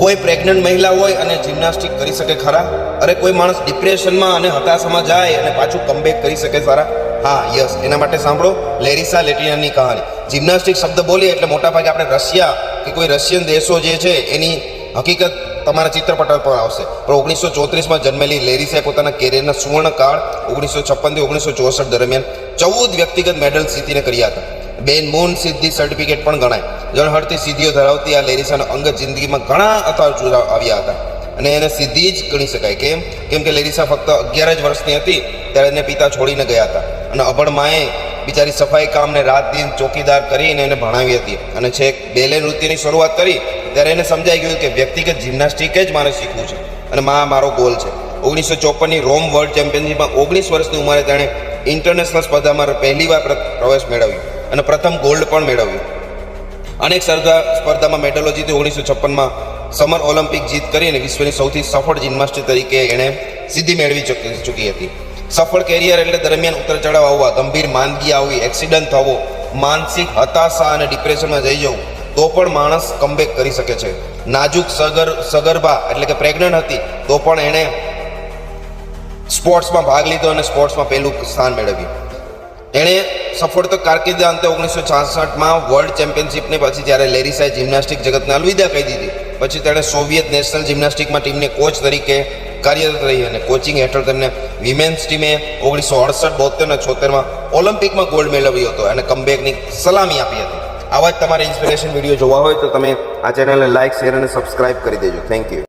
કોઈ પ્રેગ્નન્ટ મહિલા હોય અને જિમ્નાસ્ટિક કરી શકે ખરા? અરે કોઈ માણસ ડિપ્રેશનમાં અને હતાશામાં જાય અને પાછું કમબેક કરી શકે ખરા હા યસ એના માટે સાંભળો, લેરિસા લેટિનાની કહાની. જિમ્નાસ્ટિક શબ્દ બોલીએ એટલે મોટાભાગે આપણે રશિયા કે કોઈ રશિયન દેશો જે છે, એની હકીકત તમારા ચિત્રપટ પર આવશે. પણ ઓગણીસો ચોત્રીસમાં જન્મેલી લેરિસાએ પોતાના કેરિયરના સુવર્ણકાળ ઓગણીસો છપ્પનથી ઓગણીસો ચોસઠ દરમિયાન ચૌદ વ્યક્તિગત મેડલ જીતીને કર્યા હતા. બેન મૂન સિદ્ધિ સર્ટિફિકેટ પણ ગણાય. જળહળતી સિદ્ધિઓ ધરાવતી આ લેરિસાનો અંગત જિંદગીમાં ઘણા અથાર આવ્યા હતા. અને એને સિદ્ધિ જ ગણી શકાય. કેમ? કેમ કે લેરિસા ફક્ત અગિયાર જ વર્ષની હતી, ત્યારે એને પિતા છોડીને ગયા હતા. અને અભણ માએ બિચારી સફાઈ કામને રાત દિન ચોકીદાર કરીને એને ભણાવી હતી. અને છેક બેલે નૃત્યની શરૂઆત કરી, ત્યારે એને સમજાઈ ગયું કે વ્યક્તિગત જિમ્નાસ્ટિક જ મારે શીખવું છે. અને મા મારો ગોલ છે. ઓગણીસો ચોપનની રોમ વર્લ્ડ ચેમ્પિયનશિપમાં ઓગણીસ વર્ષની ઉંમરે તેણે ઇન્ટરનેશનલ સ્પર્ધામાં પહેલીવાર પ્ર- પ્રવેશ મેળવ્યો. અને પ્રથમ ગોલ્ડ પણ મેળવ્યું. અનેક સ્પર્ધા સ્પર્ધામાં મેડલો જીતી ઓગણીસો છપ્પનમાં સમર ઓલિમ્પિક જીત કરીને વિશ્વની સૌથી સફળ જિમ્નાસ્ટિક તરીકે એણે સિદ્ધિ મેળવી ચૂકી ચૂકી હતી. સફળ કેરિયર એટલે દરમિયાન ઉતર ચઢાવ આવવા, ગંભીર માંદગી આવવી એક્સિડન્ટ થવો, માનસિક હતાશા અને ડિપ્રેશનમાં જઈ જવું, તો પણ માણસ કમબેક કરી શકે છે. નાજુક સગર સગર્ભા એટલે કે પ્રેગ્નન્ટ હતી, તો પણ એણે સ્પોર્ટ્સમાં ભાગ લીધો અને સ્પોર્ટ્સમાં પહેલું સ્થાન મેળવ્યું. એણે સફળ તો કારકિર્દી અંતે ઓગણીસો છાસઠમાં વર્લ્ડ ચેમ્પિયનશિપને પછી જ્યારે લેરિસાએ જિમ્નાસ્ટિક જગતને અલવિદા કહી દીધી, પછી તેણે સોવિયત નેશનલ જિમ્નાસ્ટિકમાં ટીમને કોચ તરીકે કાર્યરત રહી અને કોચિંગ હેઠળ તેમને વિમેન્સ ટીમે ઓગણીસો અડસઠ બોતેર અને છોતેરમાં ઓલિમ્પિકમાં ગોલ્ડ મેળવ્યો હતો અને કમબેકની સલામી આપી હતી. આવા જ તમારે ઇન્સ્પિરેશન વીડિયો જોવા હોય તો તમે આ ચેનલને લાઇક શેર અને સબસ્ક્રાઇબ કરી દેજો. Thank you